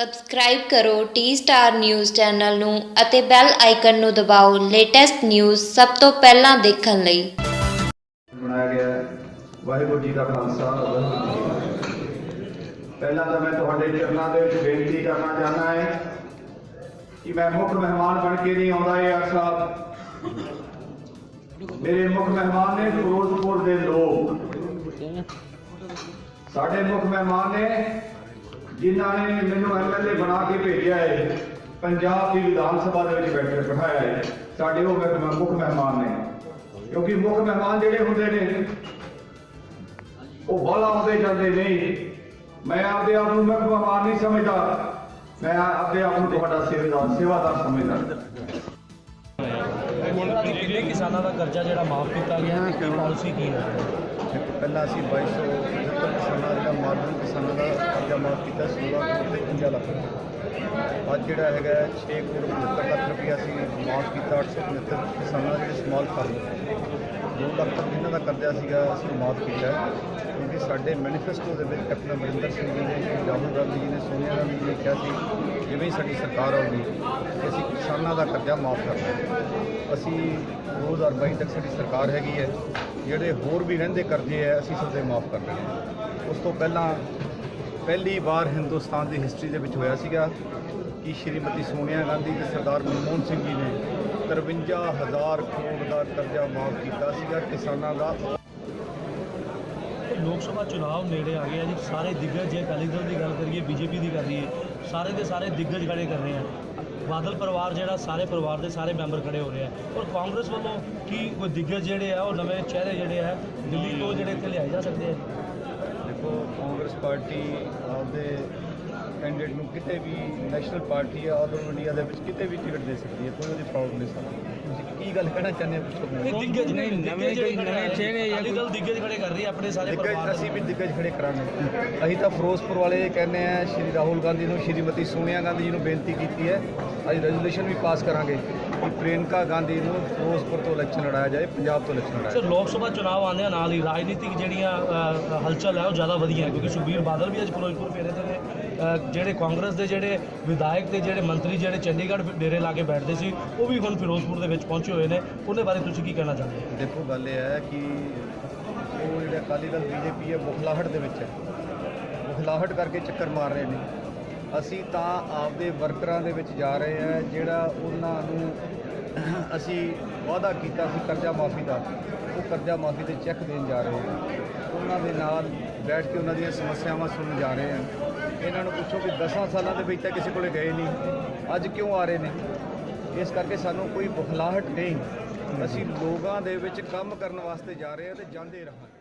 Subscribe ਕਰੋ T star news channel ਨੂੰ ਅਤੇ ਬੈਲ ਆਈਕਨ ਨੂੰ ਦਬਾਓ ਲੇਟੈਸਟ ਨਿਊਜ਼ ਸਭ ਤੋਂ ਪਹਿਲਾਂ ਦੇਖਣ ਲਈ। ਬਣਾਇਆ ਗਿਆ ਹੈ। ਵਾਹਿਗੁਰੂ ਜੀ ਦਾ ਖਾਲਸਾ, ਵਾਹਿਗੁਰੂ ਜੀ ਕੀ ਫਤਿਹ। ਪਹਿਲਾਂ ਤਾਂ ਮੈਂ ਤੁਹਾਡੇ ਚਰਨਾਂ ਦੇ ਵਿੱਚ ਬੇਨਤੀ ਕਰਨਾ ਚਾਹੁੰਦਾ ਹੈ ਕਿ ਮੈਂ ਮੁੱਖ ਮਹਿਮਾਨ ਬਣ ਕੇ ਨਹੀਂ ਆਉਂਦਾ ਇਹ ਅਰਸਾ ਮੇਰੇ ਮੁੱਖ ਮਹਿਮਾਨ ਨੇ ਫਿਰੋਜ਼ਪੁਰ ਦੇ ਲੋਕ। ਸਾਡੇ ਮੁੱਖ ਮਹਿਮਾਨ ਨੇ ਜਿਨ੍ਹਾਂ ਨੇ ਮੈਨੂੰ ਐਮਐਲਏ ਬਣਾ ਕੇ ਭੇਜਿਆ ਹੈ, ਪੰਜਾਬ ਦੀ ਵਿਧਾਨ ਸਭਾ ਦੇ ਵਿੱਚ ਬੈਠੇ ਬਿਠਾਇਆ ਹੈ, ਸਾਡੇ ਉਹ ਮਹਿ- ਮੁੱਖ ਮਹਿਮਾਨ ਨੇ। ਕਿਉਂਕਿ ਮੁੱਖ ਮਹਿਮਾਨ ਜਿਹੜੇ ਹੁੰਦੇ ਨੇ, ਉਹ ਬਾਲਾ ਆਉਂਦੇ ਜਾਂਦੇ ਨਹੀਂ ਮੈਂ ਆਪਦੇ ਆਪ ਨੂੰ ਮੁੱਖ ਮਹਿਮਾਨ ਨਹੀਂ ਸਮਝਦਾ। ਮੈਂ ਆਪਦੇ ਆਪ ਨੂੰ ਤੁਹਾਡਾ ਸੇਵਾਦਾਰ ਸੇਵਾਦਾਰ ਸਮਝਦਾ। ਕਿੰਨੇ ਕਿਸਾਨਾਂ ਦਾ ਕਰਜ਼ਾ ਜਿਹੜਾ ਮਾਫ ਕੀਤਾ ਗਿਆ ਹੈ ਕੀ ਪਾਲਿਸੀ ਕੀ ਹੈ? ਪਹਿਲਾਂ ਅਸੀਂ 2275 ਕਿਸਾਨਾਂ ਦਾ ਮਾਰਜਨ ਕਿਸਾਨਾਂ ਦਾ ਕਰਜ਼ਾ ਮਾਫ ਕੀਤਾ 16 ਕਰੋੜ ਤੇ 50 ਲੱਖ ਅੱਜ ਜਿਹੜਾ ਹੈਗਾ 6 ਕਰੋੜ 75 ਲੱਖ ਰੁਪਇਆ ਅਸੀਂ ਮਾਫ ਕੀਤਾ 875 ਕਿਸਾਨਾਂ ਦੇ ਜਿਹੜੇ ਸਮਾਲ ਫਾਰਮ 2 ਲੱਖ ਤੱਕ ਜਿਨ੍ਹਾਂ ਦਾ ਕਰਜ਼ਾ ਸੀਗਾ, ਅਸੀਂ ਮਾਫ ਕੀਤਾ ਕਿਉਂਕਿ ਸਾਡੇ ਮੈਨੀਫੈਸਟੋ ਦੇ ਵਿੱਚ ਕੈਪਟਨ ਅਮਰਿੰਦਰ ਸਿੰਘ ਜੀ ਨੇ ਰਾਹੁਲ ਗਾਂਧੀ ਜੀ ਨੇ, ਸੋਨੀਆ ਗਾਂਧੀ ਜੀ ਨੇ ਕਿਹਾ ਸੀ, ਜਿਵੇਂ ਹੀ ਸਾਡੀ ਸਰਕਾਰ ਆਊਗੀ, ਅਸੀਂ ਕਿਸਾਨਾਂ ਦਾ ਕਰਜ਼ਾ ਮਾਫ ਕਰਨਾ ਹੈ ਅਸੀਂ 2022 ਤੱਕ ਸਾਡੀ ਸਰਕਾਰ ਹੈਗੀ ਹੈ, ਜਿਹੜੇ ਹੋਰ ਵੀ ਰਹਿੰਦੇ ਕਰਜ਼ੇ ਹੈ, ਅਸੀਂ ਸਭ ਦੇ ਮਾਫ ਕਰ ਰਹੇ ਹਾਂ ਉਸ ਤੋਂ ਪਹਿਲਾਂ ਪਹਿਲੀ ਵਾਰ ਹਿੰਦੁਸਤਾਨ ਦੀ ਹਿਸਟਰੀ ਦੇ ਵਿੱਚ ਹੋਇਆ ਸੀਗਾ ਕਿ ਸ਼੍ਰੀਮਤੀ ਸੋਨੀਆ ਗਾਂਧੀ ਤੇ ਸਰਦਾਰ ਮਨਮੋਹਨ ਸਿੰਘ ਜੀ ਨੇ 53000 ਕਰੋੜ ਦਾ ਕਰਜ਼ਾ ਮਾਫ ਕੀਤਾ ਸੀਗਾ ਕਿਸਾਨਾਂ ਦਾ। ਲੋਕ ਸਭਾ ਚੁਣਾਵ ਨੇੜੇ ਆ ਗਏ ਆ ਜੀ, ਸਾਰੇ ਦਿੱਗਜ ਜੇ ਅਕਾਲੀ ਦਲ ਦੀ ਗੱਲ ਕਰੀਏ, ਬੀਜੇਪੀ ਦੀ ਕਰ ਰਹੀਏ ਸਾਰੇ ਦੇ ਸਾਰੇ ਦਿੱਗਜ ਖੜੇ ਕਰ ਰਹੇ ਆ। ਬਾਦਲ ਪਰਿਵਾਰ ਜਿਹੜਾ, ਸਾਰੇ ਪਰਿਵਾਰ ਦੇ ਸਾਰੇ ਮੈਂਬਰ ਖੜੇ ਹੋ ਰਹੇ ਆ। ਔਰ ਕਾਂਗਰਸ ਵੱਲੋਂ ਕੀ ਕੋਈ ਦਿੱਗਜ ਜਿਹੜੇ ਆ, ਉਹ ਨਵੇਂ ਚਿਹਰੇ ਜਿਹੜੇ ਆ, ਦਿੱਲੀ ਤੋਂ ਜਿਹੜੇ ਇੱਥੇ ਲਿਆਏ ਜਾ ਸਕਦੇ ਆ? ਦੇਖੋ ਕਾਂਗਰਸ ਪਾਰਟੀ ਆਪਦੇ ਕੈਂਡੀਡੇਟ ਨੂੰ ਕਿਤੇ ਵੀ ਨੈਸ਼ਨਲ ਪਾਰਟੀ ਆ ਆਲ ਓਵਰ ਇੰਡੀਆ ਦੇ ਵਿੱਚ ਕਿਤੇ ਵੀ ਟਿਕਟ ਦੇ ਸਕਦੀ ਹੈ ਕੋਈ ਉਹਦੀ ਪ੍ਰੋਬਲਮ ਨਹੀਂ ਸਕਦੀ ਤੁਸੀਂ ਕੀ ਗੱਲ ਕਹਿਣਾ ਚਾਹੁੰਦੇ ਹੋ ਪੁੱਛੋ ਦਿੱਗਜ ਨਹੀਂ ਨਵੇਂ ਨਵੇਂ ਚਿਹਰੇ ਅਕਾਲੀ ਦਲ ਦਿੱਗਜ ਖੜੇ ਕਰ ਰਹੀ ਹੈ ਆਪਣੇ ਸਾਰੇ ਪਰਿਵਾਰ ਅਸੀਂ ਵੀ ਦਿੱਗਜ ਖੜੇ ਕਰਾਂਗੇ। ਅਸੀਂ ਤਾਂ ਫਿਰੋਜ਼ਪੁਰ ਵਾਲੇ ਕਹਿੰਦੇ ਆ ਸ਼੍ਰੀ ਰਾਹੁਲ ਗਾਂਧੀ ਨੂੰ ਸ਼੍ਰੀਮਤੀ ਸੋਨੀਆ ਗਾਂਧੀ ਜੀ ਨੂੰ ਬੇਨਤੀ ਕੀਤੀ ਹੈ ਅਸੀਂ ਰੈਜ਼ੋਲੂਸ਼ਨ ਵੀ ਪਾਸ ਕਰਾਂਗੇ ਕਿ ਪ੍ਰਿਯੰਕਾ ਗਾਂਧੀ ਨੂੰ ਫਿਰੋਜ਼ਪੁਰ ਤੋਂ ਇਲੈਕਸ਼ਨ ਲੜਾਇਆ ਜਾਏ ਪੰਜਾਬ ਤੋਂ ਇਲੈਕਸ਼ਨ ਲੜਾਇਆ ਸਰ ਜਾਏ। ਲੋਕ ਸਭਾ ਚੁਣਾਵ ਆਉਂਦਿਆਂ ਨਾਲ ਹੀ ਰਾਜਨੀਤਿਕ ਜਿਹੜੀਆਂ ਹਲਚਲ ਹੈ ਉਹ ਜ਼ਿਆਦਾ ਵਧੀਆ ਹੈ ਕਿਉਂਕਿ ਸੁਖਬੀਰ ਬਾਦਲ ਵੀ ਅੱਜ ਫਿਰੋਜ਼ਪੁਰ ਫੇਰੇ ਤੇ ਨੇ। ਅ, ਜਿਹੜੇ ਕਾਂਗਰਸ ਦੇ ਜਿਹੜੇ ਵਿਧਾਇਕ ਤੇ ਜਿਹੜੇ ਮੰਤਰੀ ਜਿਹੜੇ ਚੰਡੀਗੜ੍ਹ ਡੇਰੇ ਲਾ ਕੇ ਬੈਠਦੇ ਸੀ, ਉਹ ਵੀ ਹੁਣ ਫਿਰੋਜ਼ਪੁਰ ਦੇ ਵਿੱਚ ਪਹੁੰਚੇ ਹੋਏ ਨੇ। ਉਹਦੇ ਬਾਰੇ ਤੁਸੀਂ ਕੀ ਕਹਿਣਾ ਚਾਹੁੰਦੇ ਹੋ? ਦੇਖੋ, ਗੱਲ ਇਹ ਹੈ ਕਿ ਉਹ ਜਿਹੜੇ ਅਕਾਲੀ ਦਲ ਬੀਜੇਪੀ ਹੈ ਬੁਖਲਾਹਟ ਦੇ ਵਿੱਚ ਹੈ। ਬੁਖਲਾਹਟ ਕਰਕੇ ਚੱਕਰ ਮਾਰ ਰਹੇ ਨੇ। ਅਸੀਂ ਤਾਂ ਆਪਦੇ ਵਰਕਰਾਂ ਦੇ ਵਿੱਚ ਜਾ ਰਹੇ ਹਾਂ, ਜਿਹੜਾ ਉਹਨਾਂ ਨੂੰ ਅਸੀਂ ਵਾਅਦਾ ਕੀਤਾ ਸੀ ਕਰਜ਼ਾ ਮਾਫੀ ਦਾ। ਉਹ ਕਰਜ਼ਾ ਮਾਫੀ ਦੇ ਚੈੱਕ ਦੇਣ ਜਾ ਰਹੇ ਹਾਂ। ਉਹਨਾਂ ਦੇ ਨਾਲ ਬੈਠ ਕੇ ਉਹਨਾਂ ਦੀਆਂ ਸਮੱਸਿਆਵਾਂ ਸੁਣਨ ਜਾ ਰਹੇ ਹਾਂ। ਇਹਨਾਂ ਨੂੰ ਪੁੱਛੋ ਕਿ 10 ਸਾਲਾਂ ਦੇ ਵਿੱਚ ਤਾਂ ਕਿਸੇ ਕੋਲੇ ਗਏ ਨਹੀਂ। ਅੱਜ ਕਿਉਂ ਆ ਰਹੇ ਨੇ? ਇਸ ਕਰਕੇ ਸਾਨੂੰ ਕੋਈ ਬੁਖਲਾਹਟ ਨਹੀਂ। ਅਸੀਂ ਲੋਕਾਂ ਦੇ ਵਿੱਚ ਕੰਮ ਕਰਨ ਵਾਸਤੇ ਜਾ ਰਹੇ ਹਾਂ ਤੇ ਜਾਂਦੇ ਰਹਾਂਗੇ।